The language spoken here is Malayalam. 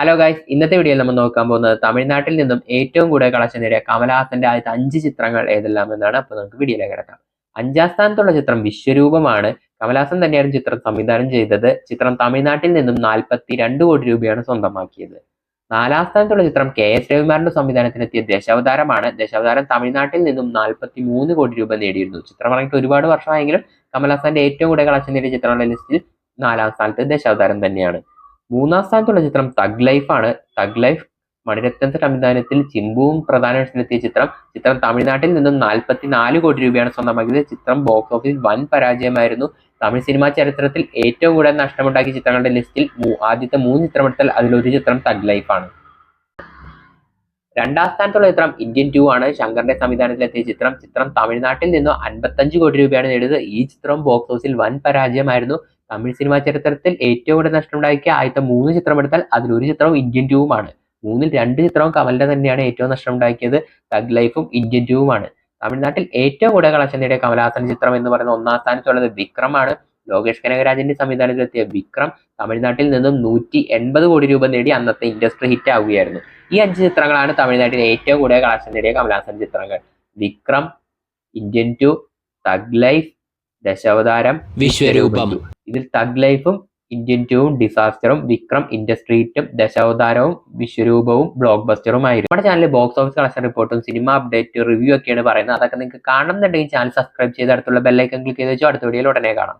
ഹലോ ഗൈസ് ഇന്നത്തെ വീഡിയോയിൽ നമ്മൾ നോക്കാൻ പോകുന്നത് തമിഴ്നാട്ടിൽ നിന്നും ഏറ്റവും കൂടുതൽ കളക്ഷൻ നേടിയ കമലഹാസന്റെ ആദ്യത്തെ അഞ്ച് ചിത്രങ്ങൾ ഏതെല്ലാം എന്നാണ്. അപ്പോൾ നമുക്ക് വീഡിയോയിലേക്ക് കിടക്കാം. അഞ്ചാം സ്ഥാനത്തുള്ള ചിത്രം വിശ്വരൂപമാണ്. കമലഹാസൻ തന്നെയാണ് ചിത്രം സംവിധാനം ചെയ്തത്. ചിത്രം തമിഴ്നാട്ടിൽ നിന്നും നാൽപ്പത്തി രണ്ട് കോടി രൂപയാണ് സ്വന്തമാക്കിയത്. നാലാം സ്ഥാനത്തുള്ള ചിത്രം കെ എസ് രവിമാറിന്റെ സംവിധാനത്തിനെത്തിയ ദശാവതാരമാണ്. ദശാവതാരം തമിഴ്നാട്ടിൽ നിന്നും നാൽപ്പത്തി മൂന്ന് കോടി രൂപ നേടിയിരുന്നു. ചിത്രം പറഞ്ഞിട്ട് ഒരുപാട് വർഷമായെങ്കിലും കമലഹാസന്റെ ഏറ്റവും കൂടുതൽ കളക്ഷൻ നേടിയ ചിത്രങ്ങളുടെ ലിസ്റ്റിൽ നാലാം സ്ഥാനത്ത് ദശാവതാരം തന്നെയാണ്. മൂന്നാം സ്ഥാനത്തുള്ള ചിത്രം തഗ് ലൈഫ് ആണ്. തഗ് ലൈഫ് മണിരത്ന സംവിധാനത്തിൽ ചിമ്പുവും പ്രധാന വേഷത്തിലെത്തിയ ചിത്രം. ചിത്രം തമിഴ്നാട്ടിൽ നിന്നും നാൽപ്പത്തി നാല് കോടി രൂപയാണ് സ്വന്തമാക്കിയത്. ചിത്രം ബോക്സ് ഓഫീസിൽ വൻ പരാജയമായിരുന്നു. തമിഴ് സിനിമാ ചരിത്രത്തിൽ ഏറ്റവും കൂടുതൽ നഷ്ടമുണ്ടാക്കിയ ചിത്രങ്ങളുടെ ലിസ്റ്റിൽ ആദ്യത്തെ മൂന്ന് ചിത്രമെടുത്താൽ അതിലൊരു ചിത്രം തഗ് ആണ്. രണ്ടാം സ്ഥാനത്തുള്ള ചിത്രം ഇന്ത്യൻ ടു ആണ്. ശങ്കറിന്റെ സംവിധാനത്തിലെത്തിയ ചിത്രം. ചിത്രം തമിഴ്നാട്ടിൽ നിന്നും അൻപത്തഞ്ച് കോടി രൂപയാണ് നേടിയത്. ഈ ചിത്രം ബോക്സ് ഓഫീസിൽ വൻ പരാജയമായിരുന്നു. തമിഴ് സിനിമാ ചരിത്രത്തിൽ ഏറ്റവും കൂടുതൽ നഷ്ടമുണ്ടാക്കിയ ആദ്യത്തെ മൂന്ന് ചിത്രം എടുത്താൽ അതിലൊരു ചിത്രവും ഇന്ത്യൻ ടൂവുമാണ് മൂന്നിൽ രണ്ട് ചിത്രവും കമലിന്റെ തന്നെയാണ് ഏറ്റവും നഷ്ടമുണ്ടാക്കിയത്. തഗ് ലൈഫും ഇന്ത്യൻ ടൂവുമാണ് തമിഴ്നാട്ടിൽ ഏറ്റവും കൂടുതൽ കളക്ഷൻ നേടിയ കമലഹാസൻ ചിത്രം എന്ന് പറയുന്ന ഒന്നാം സ്ഥാനത്തുള്ളത് വിക്രമാണ്. ലോകേഷ് കനകരാജിന്റെ സംവിധാനത്തിലെത്തിയ വിക്രം തമിഴ്നാട്ടിൽ നിന്നും നൂറ്റി എൺപത് കോടി രൂപ നേടി അന്നത്തെ ഇൻഡസ്ട്രി ഹിറ്റ് ആവുകയായിരുന്നു. ഈ അഞ്ച് ചിത്രങ്ങളാണ് തമിഴ്നാട്ടിൽ ഏറ്റവും കൂടുതൽ കളക്ഷൻ നേടിയ കമലഹാസൻ ചിത്രങ്ങൾ. Vikram Indian two thug life Dasavatharam Vishwaroopam. ഇതിൽ തഗ് ലൈഫും ഇന്ത്യൻ ടൂവും ഡിസാസ്റ്ററും വിക്രം ഇൻഡസ്ട്രീറ്റും ദശാവതാരവും വിശ്വരൂപവും ബ്ലോക്ക് ബസ്റ്ററുമായിരുന്നു നമ്മുടെ ചാനലിൽ ബോക്സ് ഓഫീസ് കളക്ഷൻ റിപ്പോർട്ടും സിനിമ അപ്ഡേറ്റ് റിവ്യൂ ഒക്കെയാണ് പറയുന്നത്. അതൊക്കെ നിങ്ങൾക്ക് കാണുന്നുണ്ടെങ്കിൽ ചാനൽ സബ്സ്ക്രൈബ് ചെയ്ത് അടുത്തുള്ള ബെല്ലൈക്കൻ ക്ലിക്ക് ചെയ്ത് വെച്ചോ അടുത്ത വീഡിയോയിൽ ഉടനെ കാണാം.